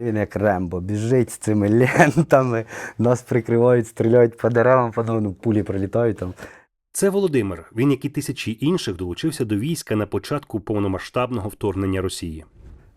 Він як Рембо, біжить з цими лентами, нас прикривають, стріляють по деревам, по ну, пулі прилітають там. Це Володимир. Він, як і тисячі інших, долучився до війська на початку повномасштабного вторгнення Росії.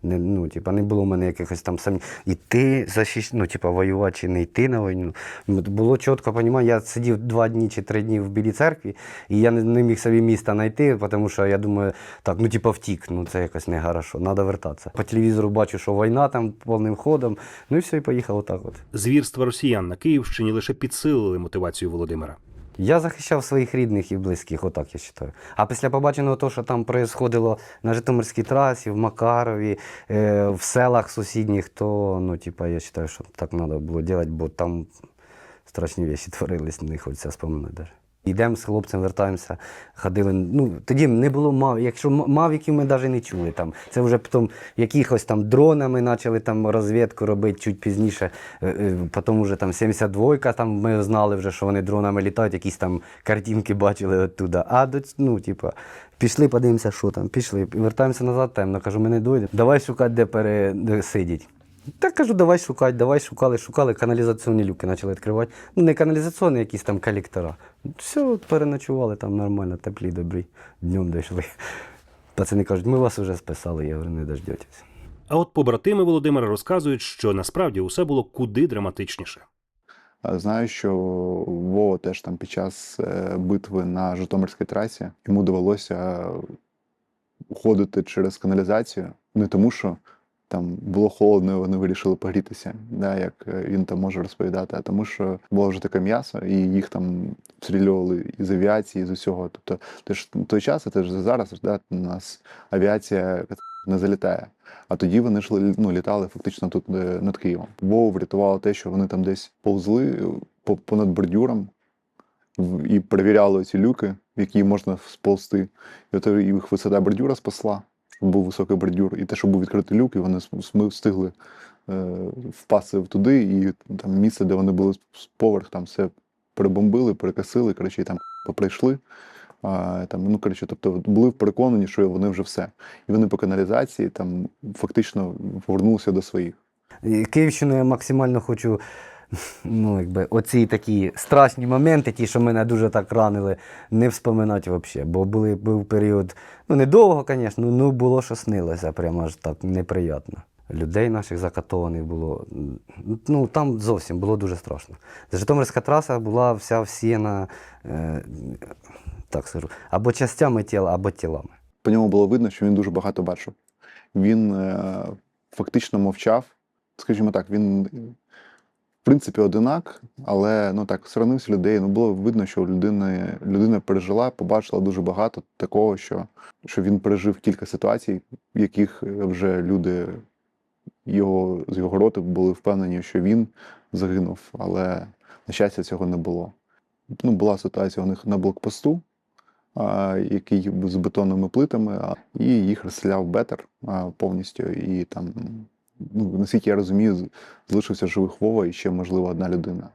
Не, ну, типа, не було в мене якихось там сам іти захищ... ну, типа, воювати чи не йти на війну. Ну, Було чітко розуміння, я сидів два дні чи три дні в Білій церкві, і я не, не міг собі міста знайти, тому що я думаю, так, ну типа втік, ну це якось не хорошо, треба вертатися. По телевізору бачу, що війна там повним ходом, ну і все, і поїхав отак от. Звірства росіян на Київщині лише підсилили мотивацію Володимира. Я захищав своїх рідних і близьких, отак я вважаю. А після побаченого того, що там происходило на Житомирській трасі, в Макарові, е, в селах сусідніх, то ну, типа, я вважаю, що так треба було робити, бо там страшні речі творились, не хочеться споминати. Даже. Йдемо з хлопцем, вертаємося, ходили. Ну, тоді не було мав. Якщо мавіків ми навіть не чули. Там. Це вже потім якихось там дронами почали там розвідку робити чуть пізніше. Е, е, Потім вже там 72-ка, там ми знали вже, що вони дронами літають, якісь там картинки бачили оттуда. А до ну, типа, пішли, подивимося, що там. Пішли. Вертаємося назад, темно. Кажу, ми не дойдемо. Давай шукати, де пересидіть. Так кажу, давай шукати, давай шукали, шукали, каналізаційні люки почали відкривати. Ну, не каналізаційні, якісь там колектора. Все, переночували там нормально, теплі, добрі. Днем дійшли. Пацани кажуть, ми вас вже списали, я говорю, не дождетесь. А от побратими Володимира розказують, що насправді усе було куди драматичніше. Знаю, що Вова теж там під час е, битви на Житомирській трасі йому довелося уходити через каналізацію. Не тому, що там було холодно, і вони вирішили погрітися, да, як е, він там може розповідати, а тому, що було вже таке м'ясо, і їх там обстрілювали із авіації, з усього. Тобто, теж той час, а теж зараз да, у нас авіація не залітає. А тоді вони ж ну, літали фактично тут е, над Києвом. Вову врятувало те, що вони там десь повзли е, по- понад бордюром і перевіряли ці люки, в які можна сползти. І от їх висота бордюра спасла, щоб був високий бордюр, і те, що був відкритий люк, і вони встигли е, впасти туди, і там місце, де вони були з поверх, там все перебомбили, перекосили, коротше, і там поприйшли. А, там, ну, коротше, тобто були переконані, що вони вже все. І вони по каналізації там фактично повернулися до своїх. І Київщину я максимально хочу. Ну, якби, оці такі страшні моменти, ті, що мене дуже так ранили, не вспоминати взагалі. Бо були, був період, ну недовго, звісно, ну було, що снилося, прямо аж так неприємно. Людей наших закатованих було. Ну, там зовсім було дуже страшно. Житомирська траса була вся всіяна, е, так скажу, або частями тіла, або тілами. По ньому було видно, що він дуже багато бачив. Він е, фактично мовчав. Скажімо так, він в принципі одинак, але ну так сторонився людей. Ну було видно, що людина, людина пережила, побачила дуже багато такого, що, що він пережив кілька ситуацій, в яких вже люди його з його роту були впевнені, що він загинув, але на щастя цього не було. Ну, була ситуація у них на блокпосту, який з бетонними плитами, і їх розстріляв бетер повністю. І там, ну, наскільки я розумію, залишився живих Вова і ще, можливо, одна людина.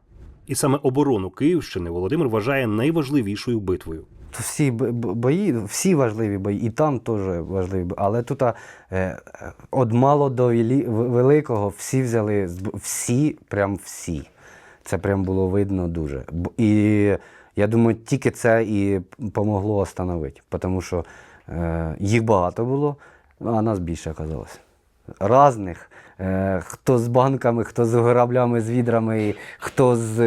І саме оборону Київщини Володимир вважає найважливішою битвою. Всі бої, всі важливі бої, і там теж важливі бої. Але тут е, від мало до великого всі взяли, всі, прям всі. Це прям було видно дуже. І я думаю, тільки це і помогло остановити, тому що е, їх багато було, а нас більше оказалось. Разних. Е, Хто з банками, хто з граблями, з відрами, хто з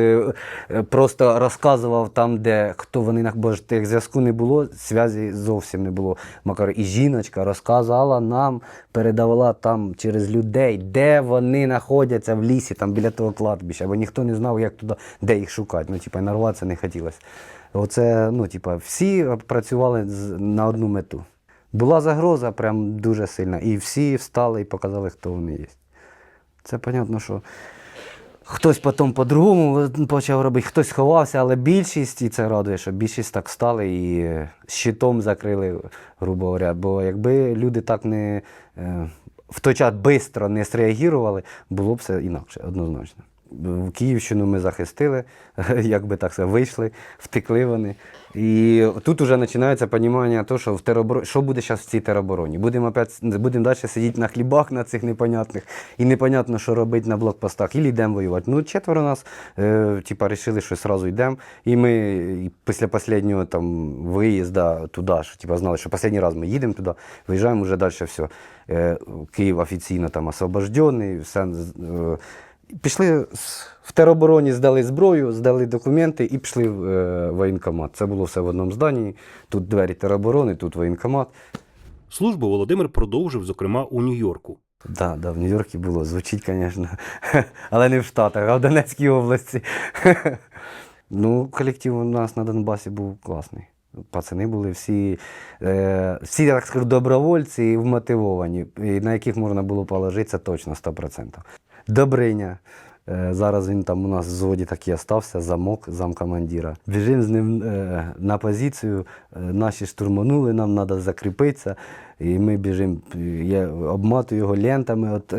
е, просто розказував там, де хто вони на тих зв'язку не було, зв'язі зовсім не було. Макар і жіночка розказала нам, передавала там через людей, де вони знаходяться в лісі, там біля того кладбища, бо ніхто не знав, як туди, де їх шукати. Ну, типа, нарватися не хотілося. Оце, ну, типа, всі працювали на одну мету. Була загроза прям дуже сильна, і всі встали і показали, хто вони є. Це понятно, що хтось потім по-другому почав робити, хтось ховався, але більшість, і це радує, що більшість так стали і е, щитом закрили, грубо говоря. Бо якби люди так не е, в той час швидко не среагували, було б все інакше, однозначно. В Київщину ми захистили, як би так сказати, вийшли, втекли вони. І тут вже починається розуміння того, що в теробороні, що буде зараз в цій теробороні. Будемо опять, будемо далі сидіти на хлібах на цих непонятних, і непонятно, що робити на блокпостах, і йдемо воювати. Ну, четверо нас, е, типа, рішили, що одразу йдемо. І ми і після останнього там виїзду туди, що типа, знали, що останній раз ми їдемо туди, виїжджаємо вже далі все. Е, Київ офіційно там освобождений, все. е, Пішли в теробороні, здали зброю, здали документи і пішли в е, воєнкомат. Це було все в одному зданні. Тут двері тероборони, тут воєнкомат. Службу Володимир продовжив, зокрема, у Нью-Йорку. Да, да, в Нью-Йорку було, звучить, звісно. Але не в Штатах, а в Донецькій області. ну, колектив у нас на Донбасі був класний. Пацани були всі, е, всі, так скажу, добровольці і вмотивовані, і на яких можна було положитися точно 100%. Добриня. Е, зараз він там у нас в зводі так і остався, замок, замкомандира. Біжимо з ним е, на позицію, е, наші штурманули, нам треба закріпитися. І ми біжимо, я обматую його лентами від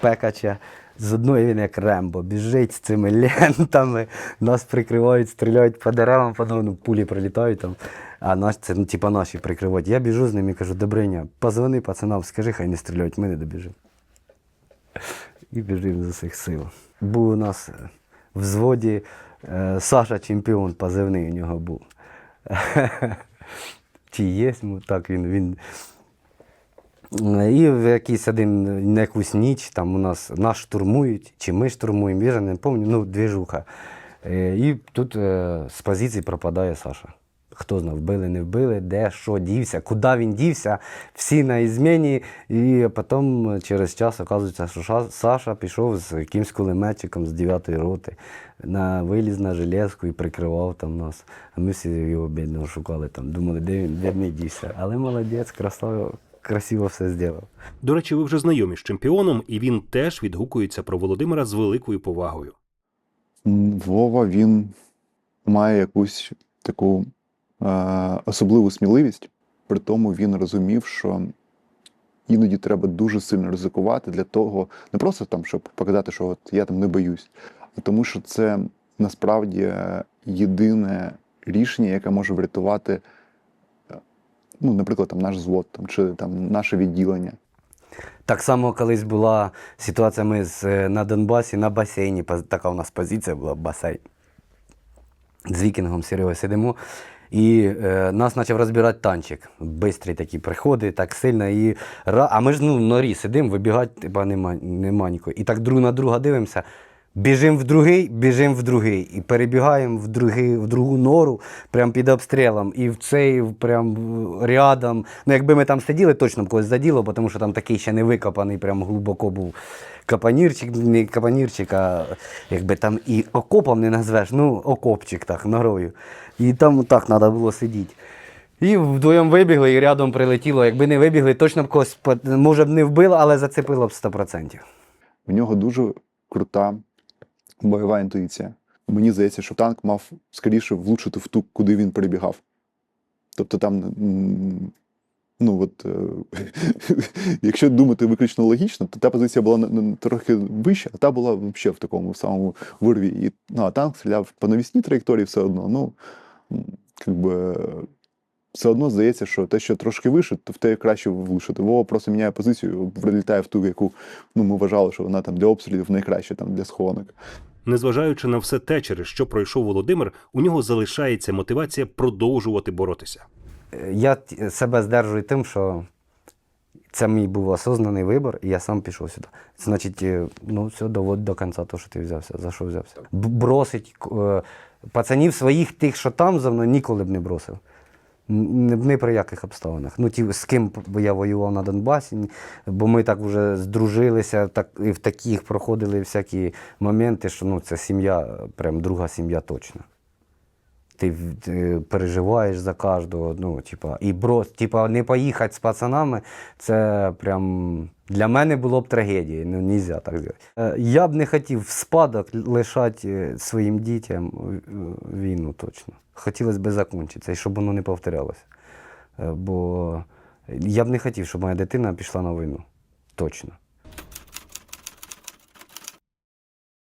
пекача. З одної він як Рембо, біжить з цими лентами, нас прикривають, стріляють по деревам, по ну, пулі прилітають там. А наш, це ну, типа наші прикривають. Я біжу з ним і кажу, Добриня, позвони пацанам, скажи, хай не стріляють, ми не добіжимо. І біжимо з усіх сил. Був у нас е, в взводі е, Саша чемпіон, позивний у нього був. Чи є, так він. він і в якийсь один на якусь ніч там у нас нас штурмують, чи ми штурмуємо, я вже не пам'ятаю, ну, двіжуха. Е, І тут з позиції пропадає Саша. Хто знав, вбили, не вбили, де, що дівся, куди він дівся, всі на ізміні. І потім через час оказується, що Ша- Саша пішов з якимсь кулеметчиком з 9-ї роти на виліз на железку і прикривав там нас. А ми всі його бідного шукали там, думали, де він, де він дівся. Але молодець, красиво, красиво все зробив. До речі, ви вже знайомі з чемпіоном, і він теж відгукується про Володимира з великою повагою. Вова він має якусь таку особливу сміливість, при тому він розумів, що іноді треба дуже сильно ризикувати для того, не просто там, щоб показати, що от я там не боюсь, а тому, що це насправді єдине рішення, яке може врятувати, е, ну, наприклад, там наш звод там, чи там наше відділення. Так само колись була ситуація ми з, е, на Донбасі на басейні. Така у нас позиція була басейн. З вікінгом Серегою сидимо. І е, нас почав розбирати танчик. Бистрі такі приходи, так сильно. І, а ми ж ну, в норі сидимо, вибігати типа, нема, нема нікого. І так друг на друга дивимося. Біжимо в другий, біжимо в другий. І перебігаємо в, другий, в другу нору, прямо під обстрілом. І в цей прям рядом. Ну, якби ми там сиділи, точно б когось заділо, тому що там такий ще не викопаний, прям глибоко був капанірчик, не капанірчик, а якби там і окопом не назвеш, ну, окопчик так, норою. І там так треба було сидіти. І вдвоєм вибігли, і рядом прилетіло. Якби не вибігли, точно б когось, може б не вбило, але зацепило б 100%. В нього дуже крута бойова інтуїція. Мені здається, що танк мав скоріше влучити в ту, куди він перебігав. Тобто там, ну от, е, якщо думати виключно логічно, то та позиція була трохи вища, а та була взагалі в такому самому вирві. І, ну, а танк стріляв по навісній траєкторії все одно. Ну, м, як би, все одно здається, що те, що трошки вище, то в те краще влучити. Вова просто міняє позицію, прилітає в ту, яку ну, ми вважали, що вона там для обстрілів найкраща, там для схованок. Незважаючи на все те, через що пройшов Володимир, у нього залишається мотивація продовжувати боротися. Я себе здержую тим, що це мій був осознаний вибір, і я сам пішов сюди. Значить, е, ну все, доводь до кінця то, що ти взявся. За що взявся? Бросить е, пацанів своїх тих, що там за мною, ніколи б не бросив. Ні, при яких обставинах. Ну, ті, з ким я воював на Донбасі, бо ми так вже здружилися, так, і в таких проходили всякі моменти, що ну, це сім'я, прям друга сім'я точно. Ти, ти переживаєш за кожного. Ну, типа, і брос, типа, не поїхати з пацанами, це прям для мене було б трагедією. Ну, нельзя так зробити. Е, Я б не хотів в спадок лишати е, своїм дітям е, війну точно. Хотілося б закінчити, і щоб воно не повторялося. Бо я б не хотів, щоб моя дитина пішла на війну. Точно.